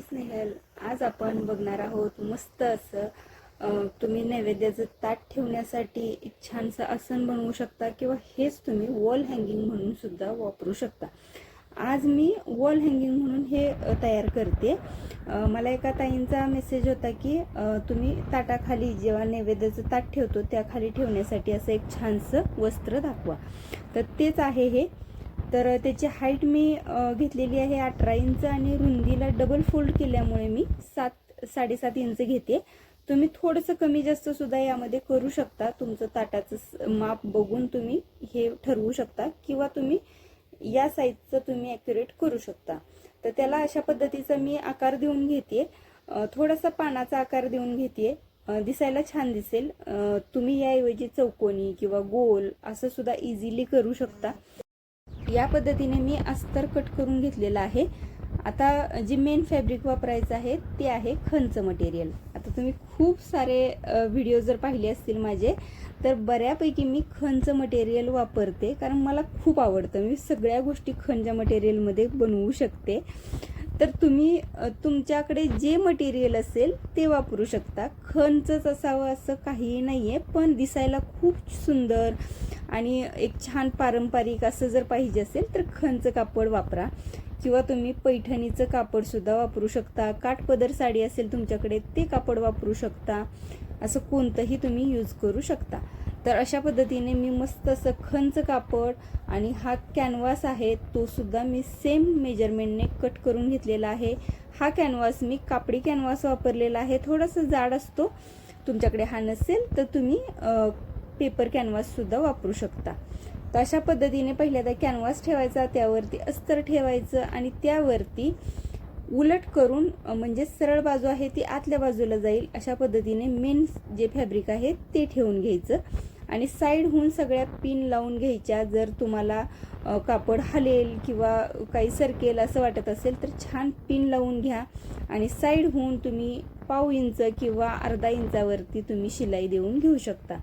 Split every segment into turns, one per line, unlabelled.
मी स्नेहल आज आपण बघणार आहोत. मस्त असं तुम्ही नैवेद्याचं ताट ठेवण्यासाठी एक छानसं आसन बनवू शकता किंवा हेच तुम्ही वॉल हँगिंग म्हणून सुद्धा वापरू शकता. आज मी वॉल हँगिंग म्हणून हे तयार करते. मला एका ताईंचा मेसेज होता की तुम्ही ताटाखाली जेव्हा नैवेद्याचं ताट ठेवतो त्याखाली ठेवण्यासाठी असं एक छानसं वस्त्र दाखवा. तर तेच आहे हे. तर त्याची हाईट मी घेतलेली आहे अठरा इंच आणि रुंदीला डबल फोल्ड केल्यामुळे मी सात साडेसात इंच घेते. तुम्ही थोडंसं कमी जास्त सुद्धा यामध्ये करू शकता. तुमचं ताटाचं स- माप बघून तुम्ही हे ठरवू शकता किंवा तुम्ही या साईजचं तुम्ही ॲक्युरेट करू शकता. तर त्याला अशा पद्धतीचा मी आकार देऊन घेते. थोडासा पानाचा आकार देऊन घेते. दिसायला छान दिसेल. तुम्ही याऐवजी चौकोनी किंवा गोल असं सुद्धा इझिली करू शकता. या पद्धतीने मी अस्तर कट करून घेतलेलं आहे. आता जी मेन फॅब्रिक वापरायचं आहे ते आहे खंच मटेरियल आता तुम्ही खूप सारे व्हिडिओ जर पाहिले असतील माझे तर बऱ्यापैकी मी खंच मटेरियल वापरते कारण मला खूप आवडतं. मी सगळ्या गोष्टी खंज मटेरियलमध्ये बनवू शकते. तर तुम्ही तुमच्याकडे जे मटेरियल असेल ते वापरू शकता. खंचच असावं असं काहीही नाही आहे पण दिसायला खूप सुंदर आणि एक छान पारंपरिक असं जर पाहिजे असेल तर खंच कापड वापरा. किंवा तुम्ही पैठणीचं कापडसुद्धा वापरू शकता. काठपदर साडी असेल तुमच्याकडे ते कापड वापरू शकता. असं कोणतंही तुम्ही यूज करू शकता. तर अशा पद्धतीने मी मस्त असं खंच कापड आणि हा कॅनव्हास आहे तो सुद्धा मी सेम मेजरमेंटने कट करून घेतलेला आहे. हा कॅनव्हास मी कापडी कॅनव्हास वापरलेला आहे. थोडासा जाड असतो तुमच्याकडे हा नसेल तर तुम्ही पेपर कॅनव्हाससुद्धा वापरू शकता. तर अशा पद्धतीने पहिल्यांदा कॅनव्हास ठेवायचा त्यावरती अस्तर ठेवायचं आणि त्यावरती उलट करून म्हणजे सरळ बाजू आहे ती आतल्या बाजूला जाईल अशा पद्धतीने मेन जे फॅब्रिक आहे ते ठेवून घ्यायचं. आणि साईडहून सगळ्या पिन लावून घ्यायच्या. जर तुम्हाला कापड हलेल किंवा काही सरकेल असं वाटत असेल तर छान पिन लावून घ्या. आणि साईडहून तुम्ही पाव इंच किंवा अर्धा इंचावरती तुम्ही शिलाई देऊन घेऊ शकता.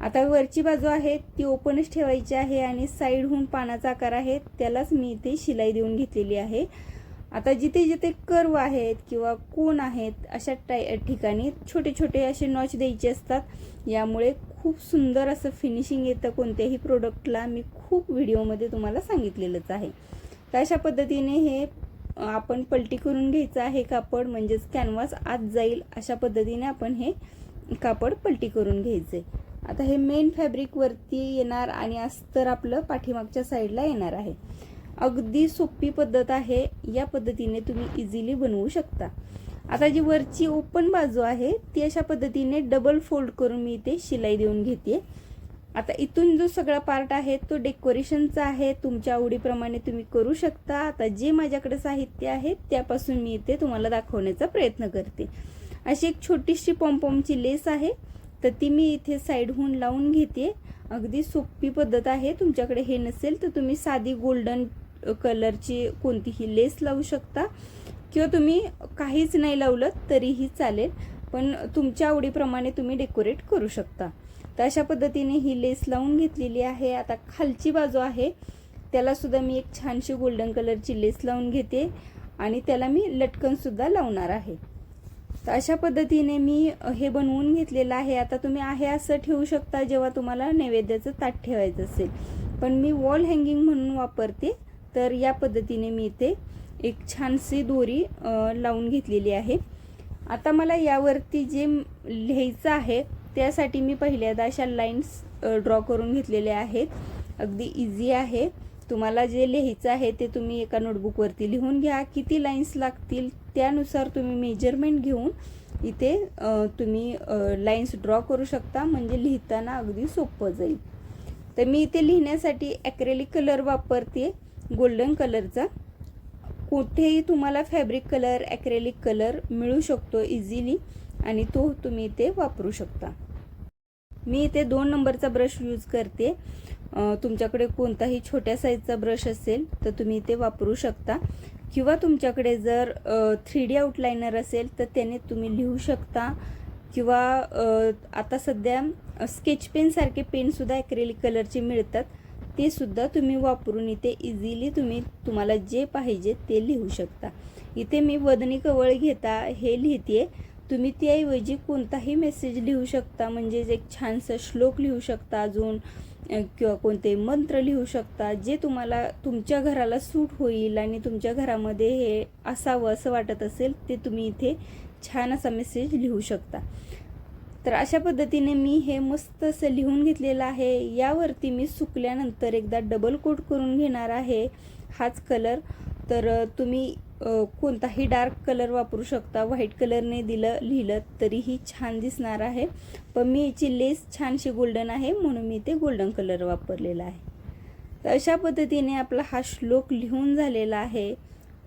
आता वरची बाजू आहे ती ओपनच ठेवायची आहे आणि साईडहून पानाचा आकार आहे त्यालाच मी इथे शिलाई देऊन घेतलेली आहे. आता जिथे जिथे कर्व आहेत किंवा कोण आहेत अशा टाय ठिकाणी छोटे छोटे असे नॉच द्यायचे असतात. यामुळे खूप सुंदर असं फिनिशिंग येतं कोणत्याही प्रोडक्टला मी खूप व्हिडिओमध्ये तुम्हाला सांगितलेलंच आहे. तर अशा पद्धतीने हे आपण पलटी करून घ्यायचं आहे कापड. म्हणजेच कॅनव्हास आत जाईल. अशा पद्धतीने आपण हे कापड पलटी करून घ्यायचे. आता हे मेन फॅब्रिकवरती येणार आणि अस्तर आपलं पाठीमागच्या साईडला येणार आहे. अगदी सोपी पद्धत आहे. या पद्धतीने तुम्ही इझिली बनवू शकता. आता जी वरची ओपन बाजू आहे ती अशा पद्धतीने डबल फोल्ड करून मी इथे शिलाई देऊन घेते. आता इथून जो सगळा पार्ट आहे तो डेकोरेशनचा आहे. तुमच्या आवडीप्रमाणे तुम्ही करू शकता. आता जे माझ्याकडे साहित्य आहे त्यापासून मी इथे तुम्हाला दाखवण्याचा प्रयत्न करते. अशी एक छोटीशी पॉम्पॉमची लेस आहे तर ती मी इथे साईडहून लावून घेते. अगदी सोपी पद्धत आहे. तुमच्याकडे हे नसेल तर तुम्ही साधी गोल्डन कलरची कोणतीही लेस लावू शकता. किंवा तुम्ही काहीच नाही लावलं तरीही चालेल पण तुमच्या आवडीप्रमाणे तुम्ही डेकोरेट करू शकता. तर अशा पद्धतीने ही लेस लावून घेतलेली आहे. आता खालची बाजू आहे. त्यालासुद्धा मी एक छानशी गोल्डन कलरची लेस लावून घेते आणि त्याला मी लटकनसुद्धा लावणार आहे. तर अशा पद्धतीने मी हे बनवून घेतलेलं आहे. आता तुम्ही आहे असं ठेवू शकता जेव्हा तुम्हाला नैवेद्याचं ताट ठेवायचं असेल. पण मी वॉल हँगिंग म्हणून वापरते. तर या पद्धतीने मी इथे एक छानशी दोरी लावून घेतलेली आहे. आता मला यावरती जे लिहायचं आहे त्यासाठी मी पहिल्यांदा अशा लाईन्स ड्रॉ करून घेतलेल्या आहेत. अगदी इझी आहे. तुम्हाला जे लिहायचं आहे ते तुम्ही एका नोटबुकवरती लिहून घ्या. किती लाईन्स लागतील त्यानुसार तुम्ही मेजरमेंट घेऊन इथे तुम्ही लाईन्स ड्रॉ करू शकता. म्हणजे लिहिताना अगदी सोपं जाईल. तर मी इथे लिहिण्यासाठी ॲक्रेलिक कलर वापरते. गोल्डन कलरचा. कुठेही तुम्हाला फॅब्रिक कलर ॲक्रेलिक कलर मिळू शकतो इझिली आणि तो तुम्ही इथे वापरू शकता. मी इथे दोन नंबरचा ब्रश यूज करते. तुमच्याकडे कोणताही छोट्या साईजचा ब्रश असेल तर तुम्ही इथे वापरू शकता. किंवा तुमच्याकडे जर थ्री डी आउटलायनर असेल तर त्याने तुम्ही लिहू शकता. किंवा आता सध्या स्केच पेनसारखे पेनसुद्धा ॲक्रेलिक कलरचे मिळतात. ते सुद्धा तुम्ही वापरून इथे इझिली तुम्ही तुम्हाला जे पाहिजे ते लिहू शकता. इथे मी वदनी कवळ घेता हे लिहिते तुम्ही त्याऐवजी कोणताही मेसेज लिहू शकता म्हणजेच एक छानसा श्लोक लिहू शकता अजून किंवा कोणते मंत्र लिहू शकता जे तुम्हाला तुमच्या घराला सूट होईल आणि तुमच्या घरामध्ये हे असावं असं वाटत असेल ते तुम्ही इथे छान असा मेसेज लिहू शकता. तर अशा पद्धतीने मी हे मस्त असं लिहून घेतलेलं आहे. यावरती मी सुकल्यानंतर एकदा डबल कोट करून घेणार आहे हाच कलर तर तुम्ही कोणताही डार्क कलर वापरू शकता. व्हाईट कलरने दिलं लिहिलं तरीही छान दिसणार आहे. पण मी याची लेस छानशी गोल्डन आहे म्हणून मी ते गोल्डन कलर वापरलेला आहे. तर अशा पद्धतीने आपला हा श्लोक लिहून झालेला आहे.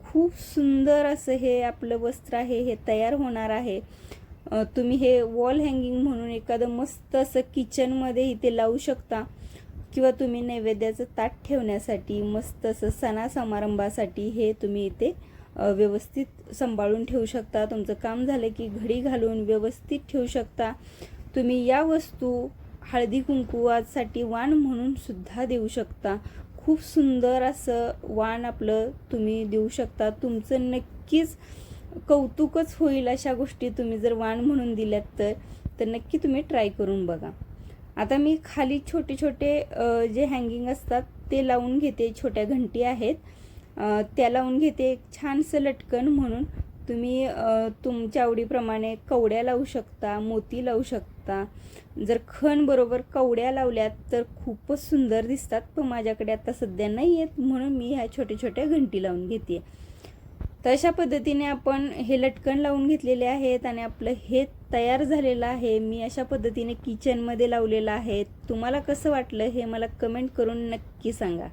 खूप सुंदर असं हे आपलं वस्त्र आहे हे तयार होणार आहे. तुम्ही हे वॉल हँगिंग म्हणून एखादं मस्त असं किचनमध्ये इथे लावू शकता. किंवा तुम्ही नैवेद्याचं ताट ठेवण्यासाठी मस्त असं सणा समारंभासाठी हे तुम्ही इथे व्यवस्थित सांभाळून ठेवू शकता. तुमचं काम झालं की घडी घालून व्यवस्थित ठेवू शकता. तुम्ही या वस्तू हळदी कुंकुवासाठी वाण म्हणून सुद्धा देऊ शकता. खूप सुंदर असं वाण आपलं तुम्ही देऊ शकता. तुमचं नक्कीच कौतुकच होईल अशा गोष्टी तुम्ही जर वाण म्हणून दिल्यात तर तर नक्की तुम्ही ट्राय करून बघा. आता मी खाली छोटे छोटे जे हँगिंग असतात ते लावून घेते छोट्या घंटी आहेत. त्या लावून घेते एक छानसं लटकन म्हणून. तुम्ही तुमच्या आवडीप्रमाणे कवड्या लावू शकता मोती लावू शकता. जर खण बरोबर कवड्या लावल्यात तर खूपच सुंदर दिसतात पण माझ्याकडे आता सध्या नाही आहेत म्हणून मी ह्या छोट्या छोट्या घंटी लावून घेते. तर अशा पद्धतीने आपण हे लटकन लावून घेतलेले आहेत आणि आपलं हे तयार झालेलं आहे. मी अशा पद्धतीने किचनमध्ये लावलेलं आहे. तुम्हाला कसं वाटलं हे मला कमेंट करून नक्की सांगा.